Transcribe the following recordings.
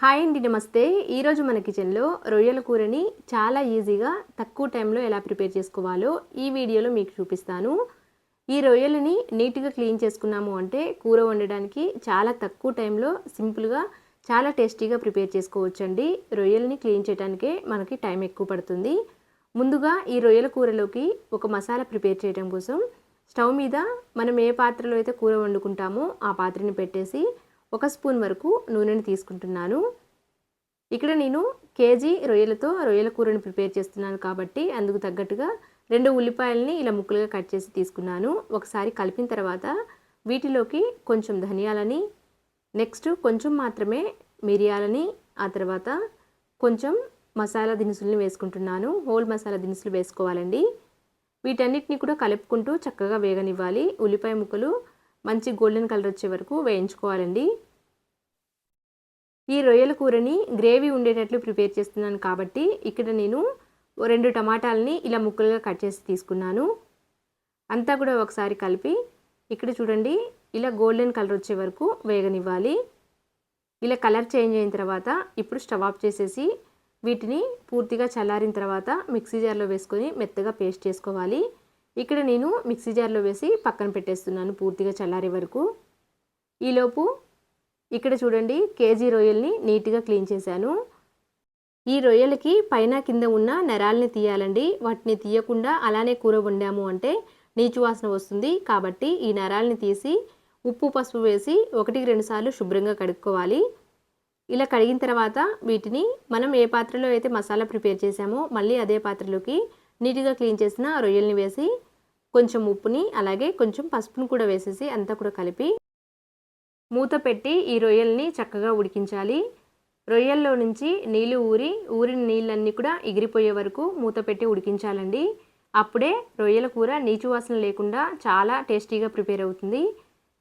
Hi అండి నమస్తే. ఈరోజు మన కిచెన్లో రొయ్యల కూరని చాలా ఈజీగా తక్కువ టైంలో ఎలా ప్రిపేర్ చేసుకోవాలో ఈ వీడియోలో మీకు చూపిస్తాను. ఈ రొయ్యలని నీట్గా క్లీన్ చేసుకున్నాము అంటే కూర వండడానికి చాలా తక్కువ టైంలో సింపుల్గా చాలా టేస్టీగా ప్రిపేర్ చేసుకోవచ్చండి. రొయ్యలని క్లీన్ చేయడానికే మనకి టైం ఎక్కువ పడుతుంది. ముందుగా ఈ రొయ్యల కూరలోకి ఒక మసాలా ప్రిపేర్ చేయడం కోసం స్టవ్ మీద మనం ఏ పాత్రలో అయితే కూర వండుకుంటామో ఆ పాత్రని పెట్టేసి ఒక స్పూన్ వరకు నూనెని తీసుకుంటున్నాను. ఇక్కడ నేను కేజీ రొయ్యలతో రొయ్యల కూరని ప్రిపేర్ చేస్తున్నాను కాబట్టి అందుకు తగ్గట్టుగా రెండు ఉల్లిపాయలని ఇలా ముక్కలుగా కట్ చేసి తీసుకున్నాను. ఒకసారి కలిపిన తర్వాత వీటిలోకి కొంచెం ధనియాలని నెక్స్ట్ కొంచెం మాత్రమే మిరియాలని ఆ తర్వాత కొంచెం మసాలా దినుసులను వేసుకుంటున్నాను. హోల్ మసాలా దినుసులు వేసుకోవాలండి. వీటన్నిటిని కూడా కలుపుకుంటూ చక్కగా వేగనివ్వాలి. ఉల్లిపాయ ముక్కలు మంచి గోల్డెన్ కలర్ వచ్చే వరకు వేయించుకోవాలండి. ఈ రొయ్యల కూరని గ్రేవీ ఉండేటట్లు ప్రిపేర్ చేస్తున్నాను కాబట్టి ఇక్కడ నేను రెండు టమాటాలని ఇలా ముక్కలుగా కట్ చేసి తీసుకున్నాను. అంతా కూడా ఒకసారి కలిపి ఇక్కడ చూడండి ఇలా గోల్డెన్ కలర్ వచ్చే వరకు వేగనివ్వాలి. ఇలా కలర్ చేంజ్ అయిన తర్వాత ఇప్పుడు స్టవ్ ఆఫ్ చేసేసి వీటిని పూర్తిగా చల్లారిన తర్వాత మిక్సీ జార్లో వేసుకొని మెత్తగా పేస్ట్ చేసుకోవాలి. ఇక్కడ నేను మిక్సీ జార్లో వేసి పక్కన పెట్టేస్తున్నాను పూర్తిగా చల్లారే వరకు. ఈలోపు ఇక్కడ చూడండి కేజీ రొయ్యల్ని నీట్గా క్లీన్ చేశాను. ఈ రొయ్యలకి పైన కింద ఉన్న నెరాల్ని తీయాలండి. వాటిని తీయకుండా అలానే కూర వండాము అంటే నీచు వాసన వస్తుంది. కాబట్టి ఈ నరాల్ని తీసి ఉప్పు పసుపు వేసి ఒకటికి రెండుసార్లు శుభ్రంగా కడుక్కోవాలి. ఇలా కడిగిన తర్వాత వీటిని మనం ఏ పాత్రలో అయితే మసాలా ప్రిపేర్ చేసామో మళ్ళీ అదే పాత్రలోకి నీట్గా క్లీన్ చేసిన రొయ్యల్ని వేసి కొంచెం ఉప్పుని అలాగే కొంచెం పసుపుని కూడా వేసేసి అంతా కూడా కలిపి మూత పెట్టి ఈ రొయ్యల్ని చక్కగా ఉడికించాలి. రొయ్యల్లో నుంచి నీళ్ళు ఊరి ఊరిన నీళ్ళన్నీ కూడా ఎగిరిపోయే వరకు మూత పెట్టి ఉడికించాలండి. అప్పుడే రొయ్యల కూర నీచు వాసన లేకుండా చాలా టేస్టీగా ప్రిపేర్ అవుతుంది.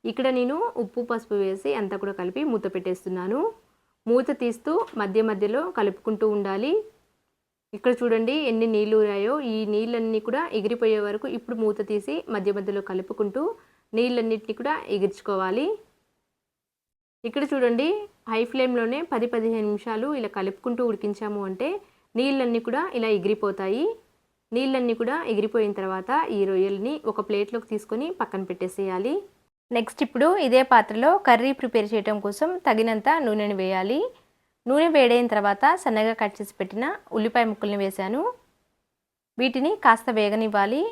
ఇక్కడ నేను ఉప్పు పసుపు వేసి అంతా కూడా కలిపి మూత పెట్టేస్తున్నాను. మూత తీస్తూ మధ్య మధ్యలో కలుపుకుంటూ ఉండాలి. ఇక్కడ చూడండి ఎన్ని నీళ్ళు ఊరాయో ఈ నీళ్ళన్నీ కూడా ఎగిరిపోయే వరకు ఇప్పుడు మూత తీసి మధ్య మధ్యలో కలుపుకుంటూ నీళ్ళన్నింటినీ కూడా ఎగిర్చుకోవాలి. ఇక్కడ చూడండి హై ఫ్లేమ్లోనే పది పదిహేను నిమిషాలు ఇలా కలుపుకుంటూ ఉడికించాము అంటే నీళ్ళన్నీ కూడా ఇలా ఎగిరిపోతాయి. నీళ్ళన్నీ కూడా ఎగిరిపోయిన తర్వాత ఈ రొయ్యల్ని ఒక ప్లేట్లోకి తీసుకొని పక్కన పెట్టేసేయాలి. నెక్స్ట్ ఇప్పుడు ఇదే పాత్రలో కర్రీ ప్రిపేర్ చేయడం కోసం తగినంత నూనెని వేయాలి. నూనె వేడైన తర్వాత సన్నగా కట్ చేసి పెట్టిన ఉల్లిపాయ ముక్కల్ని వేశాను. వీటిని కాస్త వేగనివ్వాలి.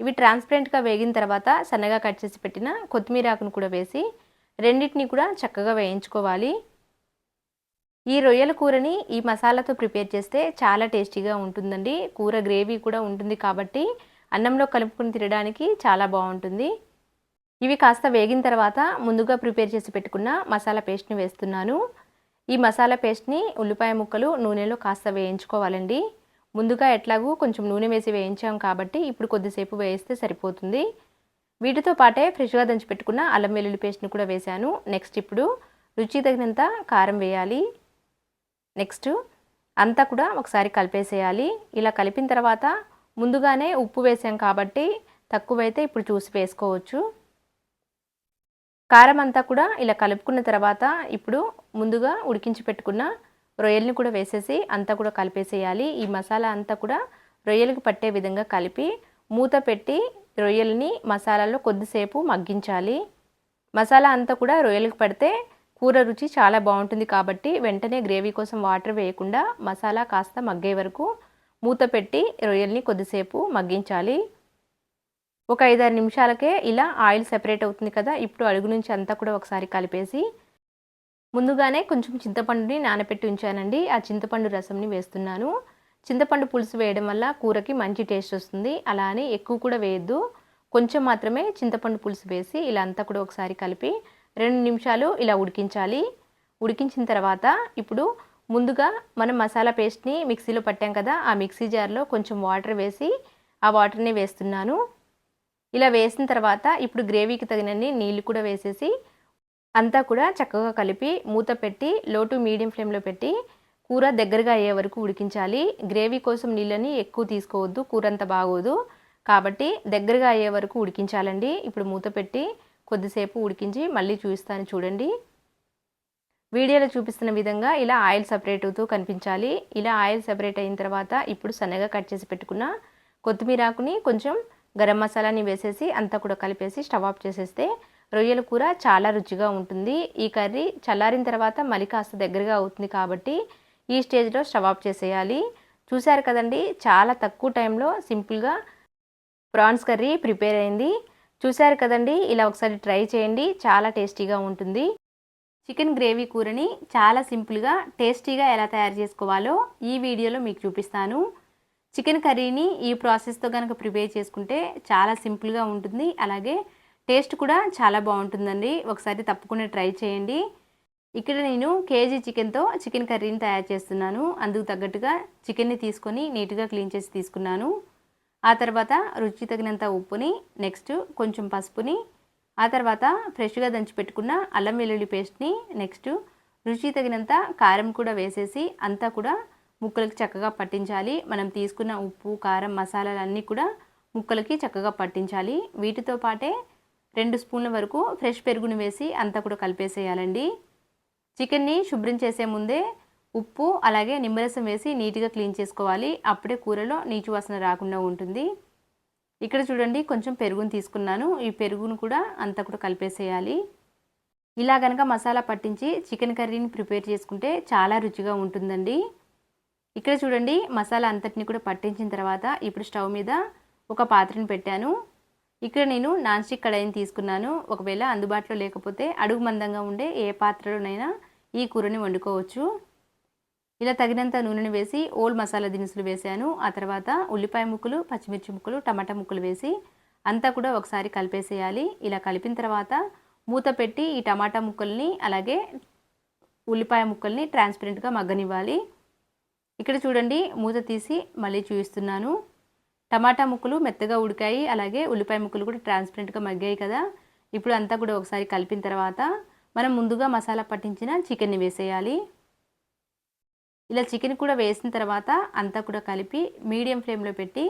ఇవి ట్రాన్స్పరెంట్గా వేగిన తర్వాత సన్నగా కట్ చేసి పెట్టిన కొత్తిమీర ఆకును కూడా వేసి రెండింటిని కూడా చక్కగా వేయించుకోవాలి. ఈ రొయ్యల కూరని ఈ మసాలాతో ప్రిపేర్ చేస్తే చాలా టేస్టీగా ఉంటుందండి. కూర గ్రేవీ కూడా ఉంటుంది కాబట్టి అన్నంలో కలుపుకుని తినడానికి చాలా బాగుంటుంది. ఇవి కాస్త వేగిన తర్వాత ముందుగా ప్రిపేర్ చేసి పెట్టుకున్న మసాలా పేస్ట్ని వేస్తున్నాను. ఈ మసాలా పేస్ట్ని ఉల్లిపాయ ముక్కలు నూనెలో కాస్త వేయించుకోవాలండి. ముందుగా ఎట్లాగూ కొంచెం నూనె వేసి వేయించాం కాబట్టి ఇప్పుడు కొద్దిసేపు వేయిస్తే సరిపోతుంది. వీటితో పాటే ఫ్రెష్గా దంచి పెట్టుకున్న అల్లం వెల్లుల్లి పేస్ట్ని కూడా వేశాను. నెక్స్ట్ ఇప్పుడు రుచి తగినంత కారం వేయాలి. నెక్స్ట్ అంతా కూడా ఒకసారి కలిపేసేయాలి. ఇలా కలిపిన తర్వాత ముందుగానే ఉప్పు వేసాం కాబట్టి తక్కువైతే ఇప్పుడు చూసి వేసుకోవచ్చు. కారం అంతా కూడా ఇలా కలుపుకున్న తర్వాత ఇప్పుడు ముందుగా ఉడికించి పెట్టుకున్న రొయ్యల్ని కూడా వేసేసి అంతా కూడా కలిపేసేయాలి. ఈ మసాలా అంతా కూడా రొయ్యలకు పట్టే విధంగా కలిపి మూత పెట్టి రొయ్యల్ని మసాలాలో కొద్దిసేపు మగ్గించాలి. మసాలా అంతా కూడా రొయ్యలకు పడితే కూర రుచి చాలా బాగుంటుంది కాబట్టి వెంటనే గ్రేవీ కోసం వాటర్ వేయకుండా మసాలా కాస్త మగ్గే వరకు మూత పెట్టి రొయ్యల్ని కొద్దిసేపు మగ్గించాలి. ఒక ఐదారు నిమిషాలకే ఇలా ఆయిల్ సెపరేట్ అవుతుంది కదా ఇప్పుడు అడుగు నుంచి అంతా కూడా ఒకసారి కలిపేసి ముందుగానే కొంచెం చింతపండుని నానబెట్టి ఉంచానండి. ఆ చింతపండు రసంని వేస్తున్నాను. చింతపండు పులుసు వేయడం వల్ల కూరకి మంచి టేస్ట్ వస్తుంది. అలా అని ఎక్కువ కూడా వేయద్దు. కొంచెం మాత్రమే చింతపండు పులుసు వేసి ఇలా అంతా కూడా ఒకసారి కలిపి రెండు నిమిషాలు ఇలా ఉడికించాలి. ఉడికించిన తర్వాత ఇప్పుడు ముందుగా మనం మసాలా పేస్ట్ని మిక్సీలో పట్టాం కదా ఆ మిక్సీ జార్లో కొంచెం వాటర్ వేసి ఆ వాటర్ని వేస్తున్నాను. ఇలా వేసిన తర్వాత ఇప్పుడు గ్రేవీకి తగినన్ని నీళ్ళు కూడా వేసేసి అంతా కూడా చక్కగా కలిపి మూత పెట్టి లో టు మీడియం ఫ్లేమ్లో పెట్టి కూర దగ్గరగా అయ్యే వరకు ఉడికించాలి. గ్రేవీ కోసం నీళ్ళని ఎక్కువ తీసుకోవద్దు కూర అంత బాగోదు. కాబట్టి దగ్గరగా అయ్యే వరకు ఉడికించాలండి. ఇప్పుడు మూత పెట్టి కొద్దిసేపు ఉడికించి మళ్ళీ చూపిస్తాను చూడండి. వీడియోలో చూపిస్తున్న విధంగా ఇలా ఆయిల్ సపరేట్ అవుతూ కనిపించాలి. ఇలా ఆయిల్ సపరేట్ అయిన తర్వాత ఇప్పుడు సన్నగా కట్ చేసి పెట్టుకున్న కొత్తిమీర ఆకుని కొంచెం గరం మసాలాని వేసేసి అంతా కూడా కలిపేసి స్టవ్ ఆఫ్ చేసేస్తే రొయ్యల కూర చాలా రుచిగా ఉంటుంది. ఈ కర్రీ చల్లారిన తర్వాత మళ్ళీ కాస్త దగ్గరగా అవుతుంది కాబట్టి ఈ స్టేజ్లో స్టవ్ ఆఫ్ చేసేయాలి. చూశారు కదండి చాలా తక్కువ టైంలో సింపుల్గా ప్రాన్స్ కర్రీ ప్రిపేర్ అయింది. చూశారు కదండి ఇలా ఒకసారి ట్రై చేయండి చాలా టేస్టీగా ఉంటుంది. చికెన్ గ్రేవీ కూరని చాలా సింపుల్గా టేస్టీగా ఎలా తయారు చేసుకోవాలో ఈ వీడియోలో మీకు చూపిస్తాను. చికెన్ కర్రీని ఈ ప్రాసెస్తో కనుక ప్రిపేర్ చేసుకుంటే చాలా సింపుల్గా ఉంటుంది. అలాగే టేస్ట్ కూడా చాలా బాగుంటుందండి. ఒకసారి తప్పకుండా ట్రై చేయండి. ఇక్కడ నేను కేజీ చికెన్తో చికెన్ కర్రీని తయారు చేస్తున్నాను. అందుకు తగ్గట్టుగా చికెన్ని తీసుకొని నీట్గా క్లీన్ చేసి తీసుకున్నాను. ఆ తర్వాత రుచి తగినంత ఉప్పుని నెక్స్ట్ కొంచెం పసుపుని ఆ తర్వాత ఫ్రెష్గా దంచి పెట్టుకున్న అల్లం వెల్లుల్లి పేస్ట్ని నెక్స్ట్ రుచి తగినంత కారం కూడా వేసేసి అంతా కూడా ముక్కలకి చక్కగా పట్టించాలి. మనం తీసుకున్న ఉప్పు కారం మసాలాలు అన్నీ కూడా ముక్కలకి చక్కగా పట్టించాలి. వీటితో పాటే రెండు స్పూన్ల వరకు ఫ్రెష్ పెరుగును వేసి అంతా కూడా కలిపేసేయాలండి. చికెన్ని శుభ్రం చేసే ముందే ఉప్పు అలాగే నిమ్మరసం వేసి నీట్గా క్లీన్ చేసుకోవాలి. అప్పుడే కూరలో నీచు వాసన రాకుండా ఉంటుంది. ఇక్కడ చూడండి కొంచెం పెరుగును తీసుకున్నాను. ఈ పెరుగును కూడా అంతా కూడా కలిపేసేయాలి. ఇలా కనుక మసాలా పట్టించి చికెన్ కర్రీని ప్రిపేర్ చేసుకుంటే చాలా రుచిగా ఉంటుందండి. ఇక్కడ చూడండి మసాలా అంతటిని కూడా పట్టించిన తర్వాత ఇప్పుడు స్టవ్ మీద ఒక పాత్రని పెట్టాను. ఇక్కడ నేను నాన్ స్టిక్ కడాయిని తీసుకున్నాను. ఒకవేళ అందుబాటులో లేకపోతే అడుగు మందంగా ఉండే ఏ పాత్రలోనైనా ఈ కూరని వండుకోవచ్చు. ఇలా తగినంత నూనెని వేసి ఓల్ మసాలా దినుసులు వేసాను. ఆ తర్వాత ఉల్లిపాయ ముక్కలు పచ్చిమిర్చి ముక్కలు టమాటా ముక్కలు వేసి అంతా కూడా ఒకసారి కలిపేసేయాలి. ఇలా కలిపిన తర్వాత మూత పెట్టి ఈ టమాటా ముక్కల్ని అలాగే ఉల్లిపాయ ముక్కల్ని ట్రాన్స్పరెంట్గా మగ్గనివ్వాలి. ఇక్కడ చూడండి మూత తీసి మళ్ళీ చూపిస్తున్నాను. టమాటా ముక్కలు మెత్తగా ఉడికాయి అలాగే ఉల్లిపాయ ముక్కలు కూడా ట్రాన్స్పరెంట్గా మగ్గాయి కదా. ఇప్పుడు అంతా కూడా ఒకసారి కలిపిన తర్వాత మనం ముందుగా మసాలా పట్టించిన చికెన్ని వేసేయాలి. ఇలా చికెన్ కూడా వేసిన తర్వాత అంతా కూడా కలిపి మీడియం ఫ్లేమ్లో పెట్టి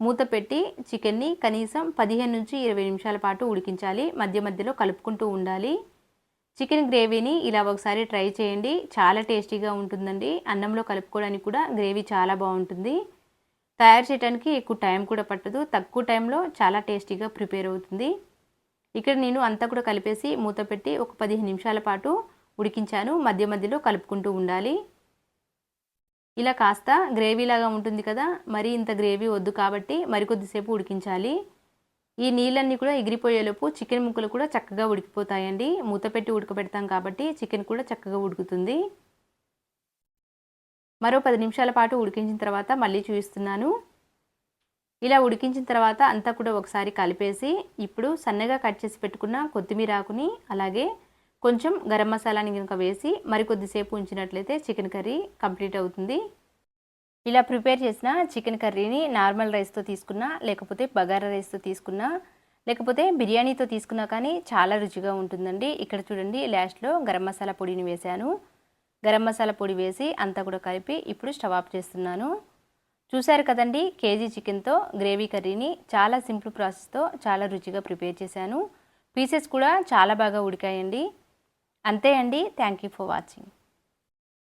మూత పెట్టి చికెన్ని కనీసం పదిహేను నుంచి ఇరవై నిమిషాల పాటు ఉడికించాలి. మధ్య మధ్యలో కలుపుకుంటూ ఉండాలి. చికెన్ గ్రేవీని ఇలా ఒకసారి ట్రై చేయండి. చాలా టేస్టీగా ఉంటుందండి. అన్నంలో కలుపుకోవడానికి కూడా గ్రేవీ చాలా బాగుంటుంది. తయారు చేయడానికి ఎక్కువ టైం కూడా పట్టదు. తక్కువ టైంలో చాలా టేస్టీగా ప్రిపేర్ అవుతుంది. ఇక్కడ నేను అంతా కూడా కలిపేసి మూత పెట్టి ఒక పదిహేను నిమిషాల పాటు ఉడికించాను. మధ్య మధ్యలో కలుపుకుంటూ ఉండాలి. ఇలా కాస్త గ్రేవీలాగా ఉంటుంది కదా మరి ఇంత గ్రేవీ వద్దు కాబట్టి మరికొద్దిసేపు ఉడికించాలి. ఈ నీళ్ళన్నీ కూడా ఎగిరిపోయేలోపు చికెన్ ముక్కలు కూడా చక్కగా ఉడికిపోతాయండి. మూత పెట్టి ఉడకబెడతాం కాబట్టి చికెన్ కూడా చక్కగా ఉడుకుతుంది. మరో పది నిమిషాల పాటు ఉడికించిన తర్వాత మళ్ళీ చూపిస్తున్నాను. ఇలా ఉడికించిన తర్వాత అంతా కూడా ఒకసారి కలిపేసి ఇప్పుడు సన్నగా కట్ చేసి పెట్టుకున్న కొత్తిమీర ఆకుని అలాగే కొంచెం గరం మసాలాని కనుక వేసి మరికొద్దిసేపు ఉంచినట్లయితే చికెన్ కర్రీ కంప్లీట్ అవుతుంది. ఇలా ప్రిపేర్ చేసిన చికెన్ కర్రీని నార్మల్ రైస్తో తీసుకున్నా లేకపోతే బగారా రైస్తో తీసుకున్నా లేకపోతే బిర్యానీతో తీసుకున్నా కానీ చాలా రుచిగా ఉంటుందండి. ఇక్కడ చూడండి లాస్ట్లో గరం మసాలా పొడిని వేశాను. గరం మసాలా పొడి వేసి అంతా కూడా కలిపి ఇప్పుడు స్టవ్ ఆఫ్ చేస్తున్నాను. చూశారు కదండి కేజీ చికెన్తో గ్రేవీ కర్రీని చాలా సింపుల్ ప్రాసెస్తో చాలా రుచిగా ప్రిపేర్ చేశాను. పీసెస్ కూడా చాలా బాగా ఉడికాయండి. అంతే అండి థ్యాంక్ యూ ఫర్ వాచింగ్.